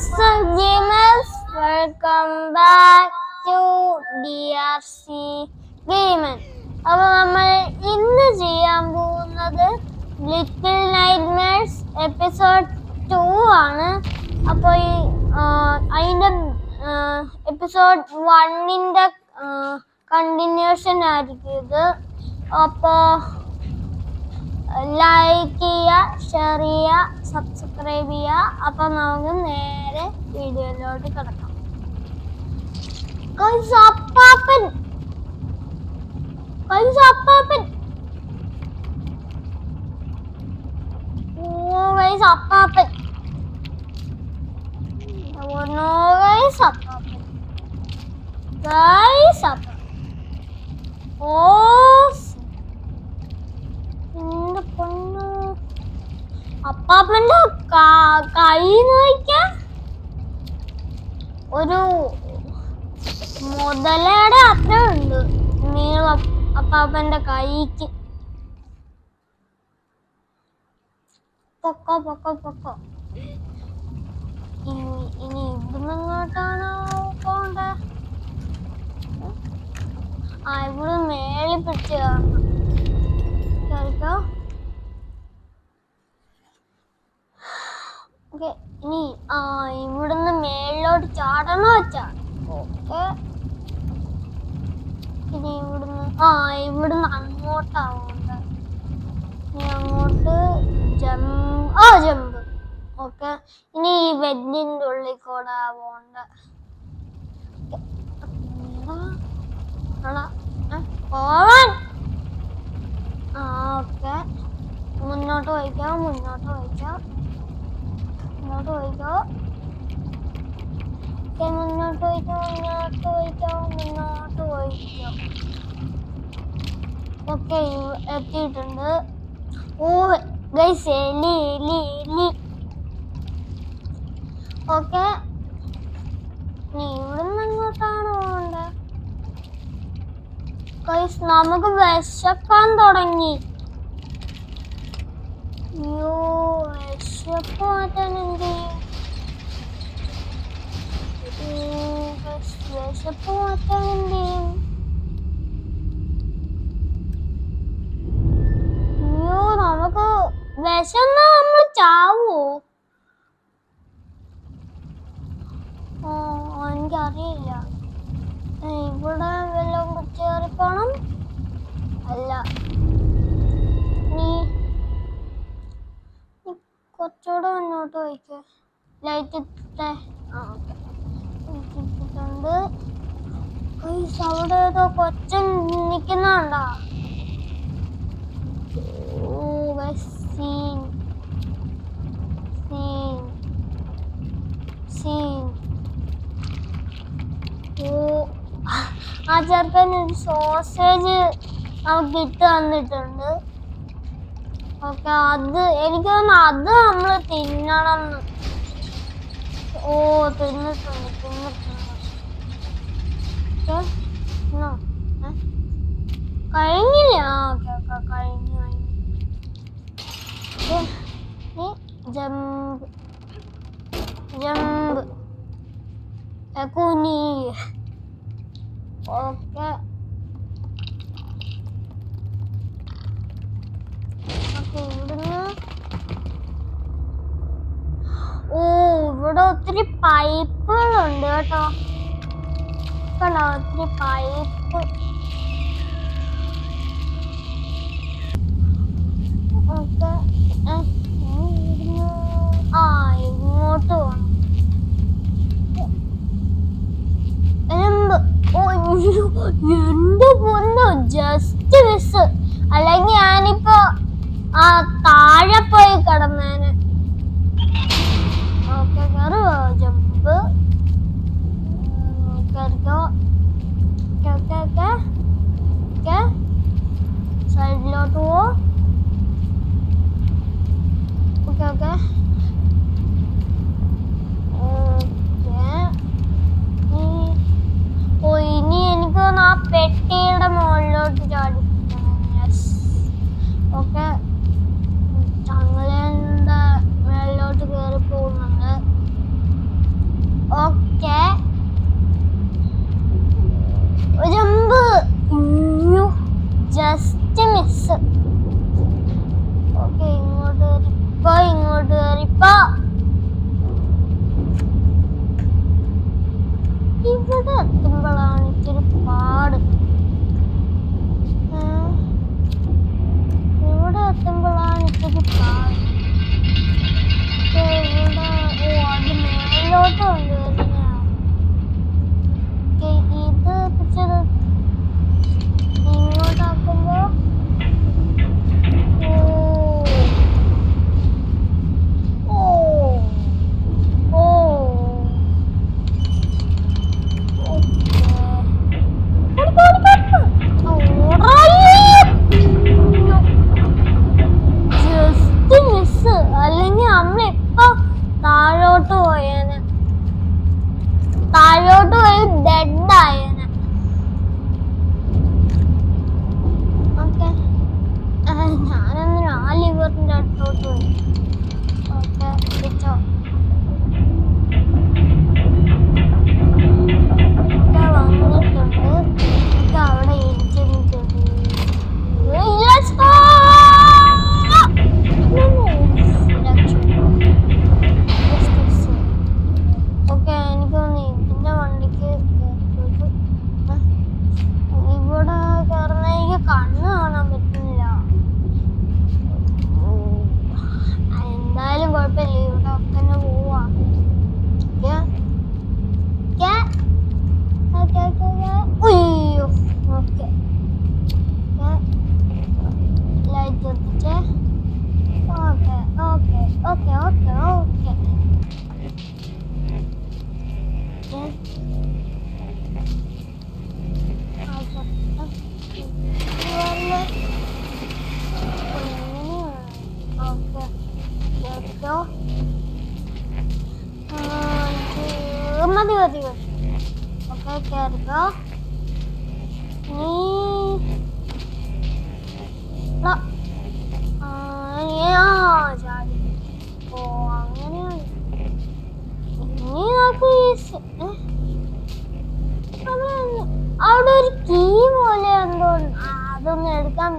Gamers welcome back to D R അപ്പോൾ നമ്മൾ ഇന്ന് ചെയ്യാൻ പോകുന്നത് ലിറ്റിൽ നൈറ്റ്മെയർസ് എപ്പിസോഡ് ടു ആണ്. അപ്പോൾ ഈ അതിന്റെ എപ്പിസോഡ് വണ്ണിന്റെ കണ്ടിന്യൂഷൻ ആയിരിക്കും ഇത്. അപ്പോൾ ലൈക്ക് ചെയ്യുക ഷെയർ ചെയ്യുക സബ്സ്ക്രൈബ് ചെയ്യുക. അപ്പം നമുക്ക് നേരെ വീഡിയോയിലോട്ട് കിടക്കാം. അപ്പാപ്പൻ അപ്പാപ്പൻ അപ്പാപ്പൻ അപ്പാപ്പൻ ഓ എന്റെ പൊന്നു അപ്പാപ്പന്റെ ക- നോക്കിയാ ഒരു മുതലയുടെ ഉണ്ട്. നീളം അപ്പാപ്പന്റെ കൈക്ക്. പൊക്കോ പൊക്കോ പൊക്കോ. ഇനി ഇനി ഇവിടുന്നെങ്ങോട്ടാണോ പോണ്ടേ? ആ ഇവിടെ മേളിൽ പിടിച്ച് കയറണം ഓക്കെ ഇനി ആ ഇവിടുന്ന് മേളിലോട്ട് ചാടണം വെച്ചാ? ഓക്കെ. ഇനി ഇവിടുന്ന് ആ ഇവിടുന്ന് അങ്ങോട്ടാ പോകണ്ട ഇനി അങ്ങോട്ട് ജമ്പ് ആ ജമ്പ്. ഓക്കെ. ഇനി ഈ ബെഡിന്റെ ഉള്ളിൽ കൂടെ പോകണ്ട പോവാൻ ആ ഓക്കെ മുന്നോട്ട് പോയിക്കോ മുന്നോട്ട് പോയിക്കോ ഓക്കെ മുന്നോട്ട് പോയിക്കോ മുന്നോട്ട് പോയിക്കോ മുന്നോട്ട് പോയിക്കോ. ഓക്കെ എത്തിയിട്ടുണ്ട്. ഓ ഗൈസ് എലി എലി എലി നീ ഇവിടുന്ന് എങ്ങോട്ടാണ് പോകണ്ടേ? ഗൈസ് നമുക്ക് വിശക്കാൻ തുടങ്ങി അയ്യോ വിശപ്പ് മാറ്റാൻ എന്ത് ചെയ്യും വിശപ്പ് മാറ്റാൻ എന്ത് ചെയ്യും അയ്യോ നമുക്ക് വിശന്നാ നമ്മൾ ചാവോ ഓ എനിക്കറിയില്ല ഇവിടെ വല്ലതും കുത്തിയേറി പോണം അല്ല നീ കുറച്ചുകൂടെ മുന്നോട്ട് പോയിക്കോ. ലൈറ്റ് ഇട്ടേ ആ ഓക്കെ ഇട്ടിട്ടുണ്ട്. അവിടെ ഏതോ കൊച്ചൻ നിൽക്കുന്നുണ്ടോ സീൻ സീൻ സീൻ ഓ ആ ചെറുക്കൻ സോസേജ് നമുക്ക് ഇട്ട് തന്നിട്ടുണ്ട്. ഓക്കെ അത് എനിക്ക് തോന്നുന്നു അത് നമ്മൾ തിന്നണം ഓ തിന്നിട്ടുണ്ട് തിന്നിട്ടുണ്ട്? കഴിഞ്ഞില്ല? ആ ഓക്കെ ഓക്കെ കഴിഞ്ഞു കഴിഞ്ഞു. ജമ്പ്. ജമ്പ്. കുനി ഓക്കെ. ഒത്തിരി പൈപ്പുകളുണ്ട് കേട്ടോ. കണ്ടോ ഒത്തിരി പൈപ്പ്. ആ ഇങ്ങോട്ട് പോണം. എന്റെ പൊന്നോ ജസ്റ്റ് മിസ് അല്ലെങ്കിൽ ഞാനിപ്പോ ആ ആ, ആ, ചാടി. ഓ അങ്ങനെയാണ് ഇനി നമുക്ക്? അവിടെ ഒരു കീ പോലെ എന്തോ അതൊന്നും എടുക്കാൻ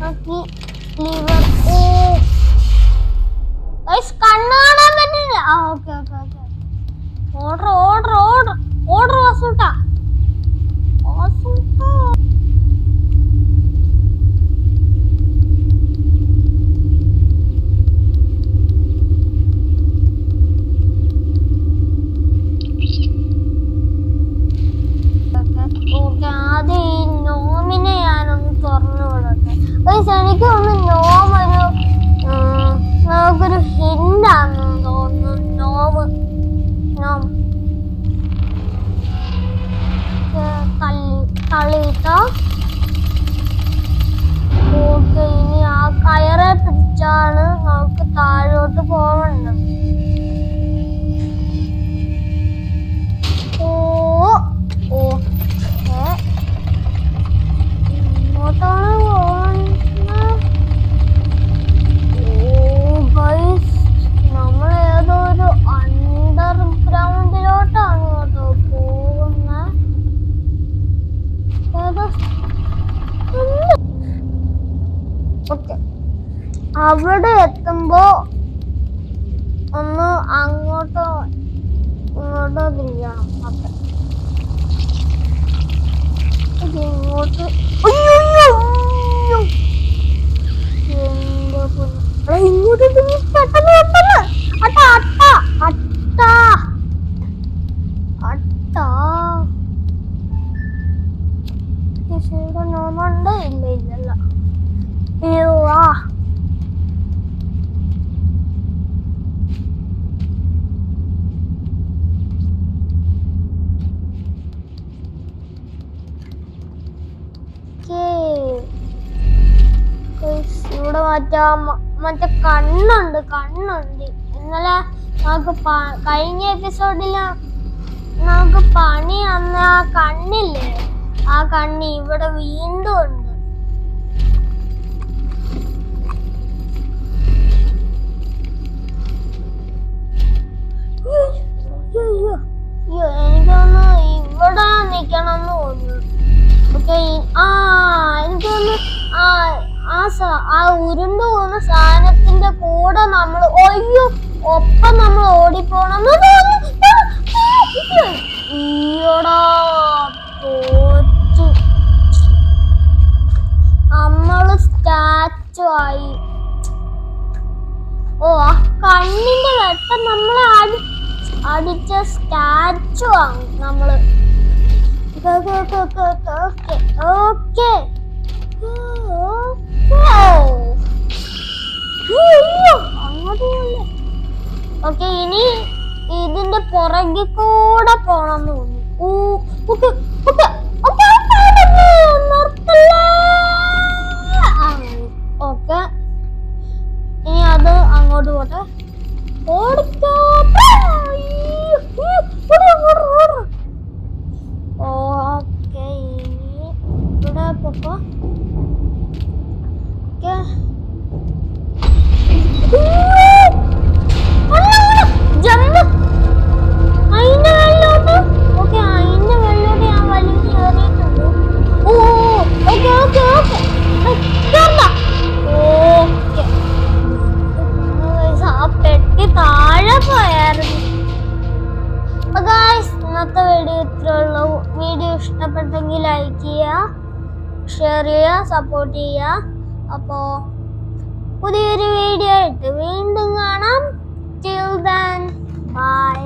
നമുക്ക് ലിവർ ഓ കണ്ണ് കാണാൻ പറ്റില്ല ആ okay okay okay order order അവിടെ എത്തുമ്പോ ഒന്ന് അങ്ങോട്ടോ ഇങ്ങോട്ടോ തിരിക്കണം അത്ര ഇങ്ങോട്ട് ഇങ്ങോട്ട് പെട്ടെന്ന് പെട്ടെന്ന് ഇവിടെ മറ്റേ മറ്റേ കണ്ണുണ്ട് കണ്ണുണ്ട്. ഇന്നലെ നമുക്ക് കഴിഞ്ഞ എപ്പിസോഡിൽ നമുക്ക് പണി അന്ന് ആ കണ്ണില്ലേ? ആ കണ്ണ് ഇവിടെ വീണ്ടും ഉണ്ട്. ആ ഉരുണ്ടു പോകുന്ന സാധനത്തിന്റെ കൂടെ നമ്മൾ ഒയ്യോ ഒപ്പം നമ്മൾ ഓടിപ്പോണെന്ന് ഈയോടാ തോറ്റു. നമ്മൾ സ്റ്റാച്ചു ആയി. ഓ ആ കണ്ണിന്റെ വെട്ടം നമ്മളെ അടി അടിച്ച സ്റ്റാച്ചു ആണ് നമ്മൾ. Okay okay okay. ഓക്കെ ഇനി ഇതിന്റെ പുറകിൽ കൂടെ പോണം തോന്നി ഊ ഓക്കെ ഓക്കെ ഓക്കെ ഇനി അത് അങ്ങോട്ട് പോട്ടെ. ഓക്കെ ഇനി ഇവിടെ പൊക്കോ. വീഡിയോ വീഡിയോ ഇഷ്ടപ്പെട്ടെങ്കിൽ ലൈക്ക് ചെയ്യുക ഷെയർ ചെയ്യുക സപ്പോർട്ട് ചെയ്യുക അപ്പോൾ പുതിയൊരു വീഡിയോ ആയിട്ട് വീണ്ടും കാണാം. Till then bye